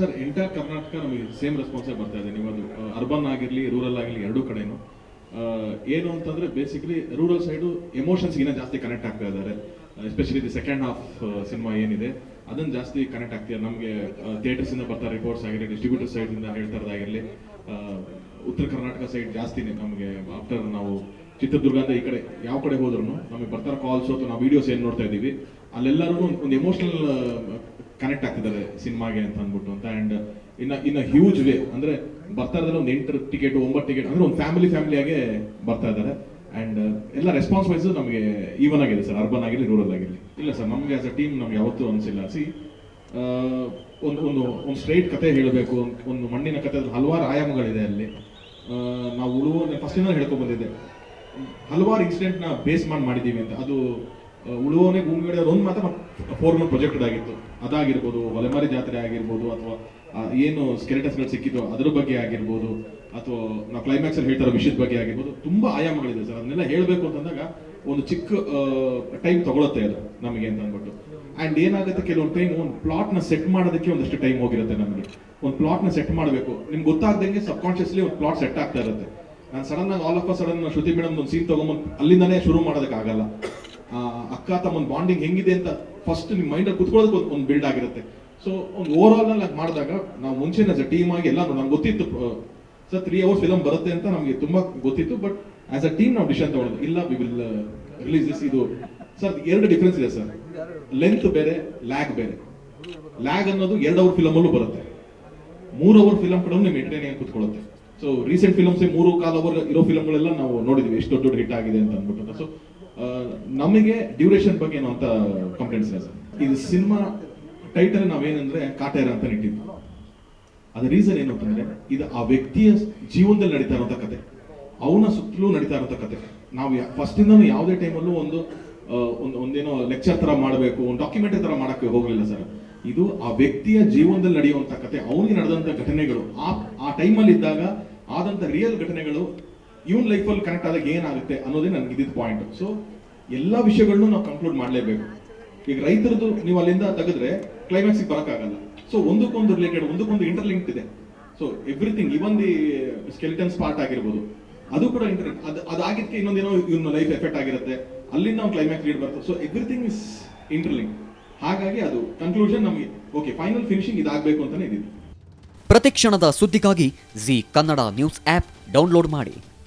Sir entire Karnataka ನಮಗೆ same ರೆಸ್ಪಾನ್ಸೇ ಬರ್ತಾ ಇದೆ. ನೀವು ಅರ್ಬನ್ ಆಗಿರಲಿ ರೂರಲ್ ಆಗಿರಲಿ ಎರಡೂ ಕಡೆನೂ. ಏನು ಅಂತಂದ್ರೆ ಬೇಸಿಕಲಿ ರೂರಲ್ ಸೈಡು ಎಮೋಷನ್ಸ್ ಇನ್ನೂ ಜಾಸ್ತಿ ಕನೆಕ್ಟ್ ಆಗ್ತಾ ಇದ್ದಾರೆ. Especially the second half cinema ಏನಿದೆ, ಅದನ್ನು ಜಾಸ್ತಿ ಕನೆಕ್ಟ್ ಆಗ್ತಿದೆ. ನಮಗೆ ಥಿಯೇಟರ್ಸ್ ಇಂದ ಬರ್ತಾ ರಿಪೋರ್ಟ್ಸ್ ಆಗಿರಲಿ ಡಿಸ್ಟ್ರಿಬ್ಯೂಟರ್ ಸೈಡ್ ಇಂದ ಹೇಳ್ತಾ ಇರೋದಾಗಿರಲಿ ಉತ್ತರ ಕರ್ನಾಟಕ ಸೈಡ್ ಜಾಸ್ತಿನೇ ನಮಗೆ ಆಫ್ಟರ್ ನಾವು ಚಿತ್ರದುರ್ಗ ಅಂತ ಈ ಕಡೆ ಯಾವ ಕಡೆ ಹೋದ್ರು ನಮಗೆ ಬರ್ತಾರೆ ಕಾಲ್ಸ್ ಅಥವಾ ನಾವು ವಿಡಿಯೋಸ್ ಏನು ನೋಡ್ತಾ ಇದ್ದೀವಿ. ಅಲ್ಲೆಲ್ಲರೂ ಒಂದು ಎಮೋಷನಲ್ ಕನೆಕ್ಟ್ ಆಗ್ತಿದ್ದಾರೆ ಸಿನಿಮಾಗೆ ಅಂತ ಅಂದ್ಬಿಟ್ಟು ಅಂತ. ಅಂಡ್ ಇನ್ನ ಇನ್ನ ಹ್ಯೂಜ್ ವೇ ಅಂದ್ರೆ ಬರ್ತಾ ಇದ್ದಾರೆ ಒಂದು ಎಂಟು ಟಿಕೆಟ್ ಒಂಬತ್ತು ಟಿಕೆಟ್ ಅಂದ್ರೆ ಒಂದು ಫ್ಯಾಮಿಲಿ ಫ್ಯಾಮಿಲಿಯಾಗೆ ಬರ್ತಾ ಇದ್ದಾರೆ. ಅಂಡ್ ಎಲ್ಲ ರೆಸ್ಪಾನ್ಸ್ ವೈಸ್ ನಮಗೆ ಈವನ್ ಆಗಿದೆ ಸರ್ ಅರ್ಬನ್ ಆಗಿರಲಿ ರೂರಲ್ ಆಗಿರಲಿ. ಇಲ್ಲ ಸರ್, ನಮಗೆ ಆಸ್ ಅ ಟೀಮ್ ನಮ್ಗೆ ಯಾವತ್ತೂ ಅನಿಸಿಲ್ಲ. ಸಿ ಒಂದು ಒಂದು ಒಂದು ಸ್ಟ್ರೈಟ್ ಕತೆ ಹೇಳಬೇಕು, ಒಂದು ಮಣ್ಣಿನ ಕತೆ ಹಲವಾರು ಆಯಾಮಗಳಿದೆ ಅಲ್ಲಿ. ನಾವು ಉಳುವ ಫಸ್ಟಿಂದ ಹೇಳ್ಕೊಂಡ್ ಬಂದಿದ್ದೆ. ಹಲವಾರು ಇನ್ಸಿಡೆಂಟ್ನ ಬೇಸ್ ಮಾಡಿ ಮಾಡಿದ್ದೀವಿ ಅಂತ. ಅದು ಉಳುವನೇ ಭೂಮಿ ಭೂಮಿಗಡೆ ಒಂದು ಮಾತ್ರ ಮಂತ್ ಪ್ರೊಜೆಕ್ಟ್ ಆಗಿತ್ತು. ಅದಾಗಿರ್ಬೋದು, ಹೊಲೆಮಾರಿ ಜಾತ್ರೆ ಆಗಿರ್ಬೋದು ಅಥವಾ ಏನು ಸ್ಕೆಲೆಟಸ್ಗಳು ಸಿಕ್ಕಿದ್ದು ಅದರ ಬಗ್ಗೆ ಆಗಿರ್ಬೋದು ಅಥವಾ ನಾವು ಕ್ಲೈಮ್ಯಾಕ್ಸ್ ಅಲ್ಲಿ ಹೇಳ್ತಾರೋ ವಿಷಯದ ಬಗ್ಗೆ ಆಗಿರ್ಬೋದು, ತುಂಬಾ ಆಯಾಮಗಳಿದೆ ಸರ್. ಅದನ್ನೆಲ್ಲ ಹೇಳಬೇಕು ಅಂತಂದಾಗ ಒಂದು ಚಿಕ್ಕ ಟೈಮ್ ತಗೊಳುತ್ತೆ ಅದು ನಮಗೆ ಅಂತ ಅಂದ್ಬಿಟ್ಟು. ಅಂಡ್ ಏನಾಗುತ್ತೆ ಕೆಲವೊಂದು ಟೈಮ್ ಒಂದು ಪ್ಲಾಟ್ನ ಸೆಟ್ ಮಾಡೋದಕ್ಕೆ ಒಂದಷ್ಟು ಟೈಮ್ ಹೋಗಿರುತ್ತೆ ನಮಗೆ. ಒಂದು ಪ್ಲಾಟ್ನ ಸೆಟ್ ಮಾಡಬೇಕು. ನಿಮ್ಗೆ ಗೊತ್ತಾಗ್ದಂಗೆ ಸಬ್ ಕಾನ್ಶಿಯಸ್ಲಿ ಒಂದು ಪ್ಲಾಟ್ ಸೆಟ್ ಆಗ್ತಾ ಇರುತ್ತೆ. ನಾನು ಸಡನ್ ಆಗಿ all of sudden Shruti madam ಒಂದು ಸೀನ್ ತಗೊಂಬಂದು ಅಲ್ಲಿಂದನೇ ಶುರು ಮಾಡೋದಕ್ಕಾಗಲ್ಲ. ಅಕ್ಕ ತಮ್ಮ ಬಾಂಡಿಂಗ್ ಹೆಂಗಿದೆ ಅಂತ ಫಸ್ಟ್ ನಿಮ್ಮ ಮೈಂಡಲ್ಲಿ ಕುತ್ಕೊಳ್ಳೋದಕ್ಕೆ ಒಂದು ಒಂದು ಬಿಲ್ಡ್ ಆಗಿರುತ್ತೆ. ಸೊ ಒಂದು ಓವರ್ ಆಲ್ ಅಲ್ಲಿ ಮಾಡಿದಾಗ ನಾವು ಮುಂಚೆನೇ ಟೀಮ್ ಆಗಿ ಎಲ್ಲ ನಮ್ಗೆ ಗೊತ್ತಿತ್ತು ಸರ್ ತ್ರೀ ಅವರ್ ಫಿಲಮ್ ಬರುತ್ತೆ ಅಂತ ನಮಗೆ ತುಂಬಾ ಗೊತ್ತಿತ್ತು ಬಟ್ ಆಸ್ ಅ ಟೀಮ್ ನಾವು ಡಿಸಿಷನ್ ತಗೊಳ್ಳೋದು. ಇಲ್ಲ ವಿ ವಿಲ್ ರಿಲೀಸ್ ದಿಸ್ ಇದು. ಸರ್ ಎರಡು ಡಿಫ್ರೆನ್ಸ್ ಇದೆ ಸರ್ ಲೆಂತ್ ಬೇರೆ ಲ್ಯಾಗ್ ಬೇರೆ. ಲ್ಯಾಗ್ ಅನ್ನೋದು ಎರಡು ಅವರ್ ಫಿಲಮ್ ಅಲ್ಲೂ ಬರುತ್ತೆ. ಮೂರು ಅವರ್ ಫಿಲಮ್ ಕೂಡ ನಿಮ್ಮ ಎಂಟರ್ಟೈನಿಂಗ್ ಕುತ್ಕೊಳ್ಳುತ್ತೆ. ಸೊ ರೀಸೆಂಟ್ ಫಿಲಮ್ಸ್ ಮೂರು, ಕಾಲ್ ಅವರ್ ಇರೋ ಫಿಲಮ್ಗಳೆಲ್ಲ ನಾವು ನೋಡಿದ್ವಿ. ಎಷ್ಟು ದೊಡ್ಡ ದೊಡ್ಡ ಹಿಟ್ ಆಗಿದೆ ಅಂತ ಅಂದ್ಬಿಟ್ಟು. ಸೊ ನಮಗೆ ಡ್ಯೂರೇಷನ್ ಬಗ್ಗೆ ಏನು ಅಂತ ಕಂಪ್ಲೇಂಟ್ಸ್ ಇದೆ ಸರ್. ಇದು ಸಿನಿಮಾ ಟೈಟಲ್ ನಾವೇನಂದ್ರೆ ಕಾಟೇರ ಅಂತ ಇಟ್ಟಿದ್ವಿ ಅದ ರೀಸನ್ ಏನು ಅಂತಂದ್ರೆ ಇದು ಆ ವ್ಯಕ್ತಿಯ ಜೀವನದಲ್ಲಿ ನಡೀತಾ ಇರುವಂತ ಕತೆ. ಅವನ ಸುತ್ತಲೂ ನಡೀತಾ ಇರುವಂತ ಕತೆ. ನಾವು ಫಸ್ಟ್ ಇಂದನೂ ಯಾವುದೇ ಟೈಮಲ್ಲೂ ಒಂದು ಒಂದು, ಒಂದೇನೋ ಲೆಕ್ಚರ್ ತರ ಮಾಡಬೇಕು, ಒಂದು ಡಾಕ್ಯುಮೆಂಟರಿ ತರ ಮಾಡಕ್ಕೆ ಹೋಗಲಿಲ್ಲ ಸರ್. ಇದು ಆ ವ್ಯಕ್ತಿಯ ಜೀವನದಲ್ಲಿ ನಡೆಯುವಂತ ಕತೆ, ಅವನಿಗೆ ನಡೆದಂತ ಘಟನೆಗಳು. ಆ ಆ ಟೈಮಲ್ಲಿ ಇದ್ದಾಗ ಆದಂತ ರಿಯಲ್ ಘಟನೆಗಳು, ಇವನ್ ಲೈಫಲ್ಲಿ ಕನೆಕ್ಟ್ ಆದಾಗ ಏನಾಗುತ್ತೆ ಅನ್ನೋದೇ ನನಗೆ ಇದ್ದಿದ್ದ ಪಾಯಿಂಟ್ ಸೊ ಎಲ್ಲಾ ವಿಷಯಗಳನ್ನು ನಾವು ಕನ್ಕ್ಲೂಡ್ ಮಾಡಲೇಬೇಕು. ಈಗ ರೈತರದ್ದು ನೀವು ಅಲ್ಲಿಂದ ತೆಗೆದ್ರೆ ಕ್ಲೈಮ್ಯಾಕ್ಸ್ಗೆ ಬರೋಕ್ಕಾಗಲ್ಲ. ಸೊ ಒಂದಕ್ಕೊಂದು ರಿಲೇಟೆಡ್ ಒಂದಕ್ಕೊಂದು ಇಂಟರ್ಲಿಂಕ್ ಇದೆ. So everything even the skeletons part ಆಗಿರ್ಬೋದು. ಅದು ಕೂಡ ಇಂಟರ್ ಅದು ಅದಾಗಿದ್ದಕ್ಕೆ ಇನ್ನೊಂದೇನೋ ಇವನ ಲೈಫ್ ಎಫೆಕ್ಟ್ ಆಗಿರುತ್ತೆ. ಅಲ್ಲಿಂದ ನಾವು ಕ್ಲೈಮ್ಯಾಕ್ಸ್ ಲೀಡ್ ಬರ್ತದೆ. ಸೊ ಎವ್ರಿಥಿಂಗ್ ಇಸ್ ಇಂಟರ್ಲಿಂಕ್ ಹಾಗಾಗಿ ಅದು ಕನ್ಕ್ಲೂಷನ್ ನಮಗೆ ಓಕೆ ಫೈನಲ್ ಫಿನಿಶಿಂಗ್ ಇದಾಗಬೇಕು ಅಂತಾನೆ ಇದ್ದೀವಿ. ಪ್ರತಿಕ್ಷಣದ ಸುದ್ದಿಗಾಗಿ Zee Kannada news app download ಮಾಡಿ.